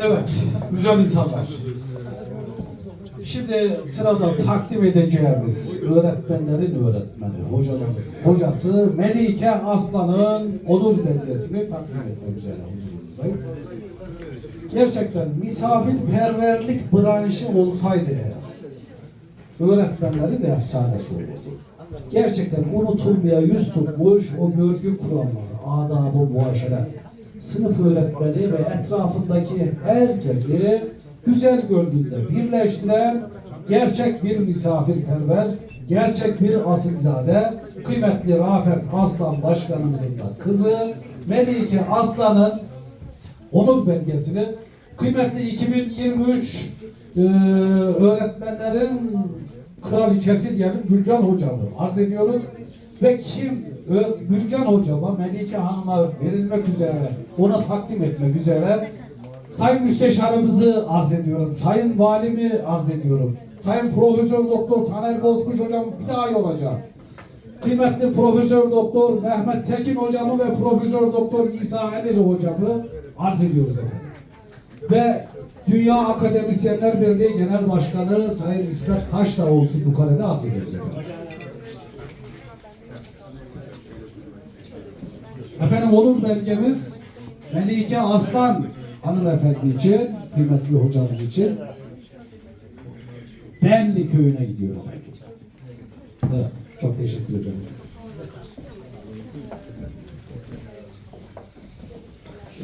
Evet, güzel insanlar. Şimdi sırada takdim edeceğimiz öğretmenlerin öğretmeni, hocaların hocası Melike Aslan'ın onur belgesini takdim etmek üzere huzurumuzdayım. Gerçekten misafirperverlik branşı olsaydı eğer, öğretmenlerin efsanesi olurdu. Gerçekten unutulmaya yüz tutmuş o görgü kuramları, adabı muaşeret, sınıf öğretmeni ve etrafındaki herkesi güzel gönlünde birleştiren gerçek bir misafirperver, gerçek bir asilzade, kıymetli Rafet Aslan Başkanımızın da kızı Melike Aslan'ın onur belgesini kıymetli 2023 e, öğretmenlerin kraliçesi diyelim Gülcan hocamı arz ediyoruz. Ve kim Gülcan hocama Melike Hanım'a verilmek üzere ona takdim etmek üzere Sayın Müsteşarımızı arz ediyorum. Sayın Valimi arz ediyorum. Sayın Profesör Doktor Taner Bozkuş hocam bir daha olacağız. Kıymetli Profesör Doktor Mehmet Tekin hocamı ve Profesör Doktor İsa Elili hocamı arz ediyoruz efendim. Ve Dünya Akademisyenler Birliği Genel Başkanı Sayın İsmet Taş da olsun bu karede arz ediyoruz efendim. Efendim onur belgemiz Melike Aslan hanımefendi için, kıymetli hocamız için Denli köyüne gidiyor. Evet, çok teşekkür ederiz.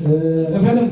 Ee, efendim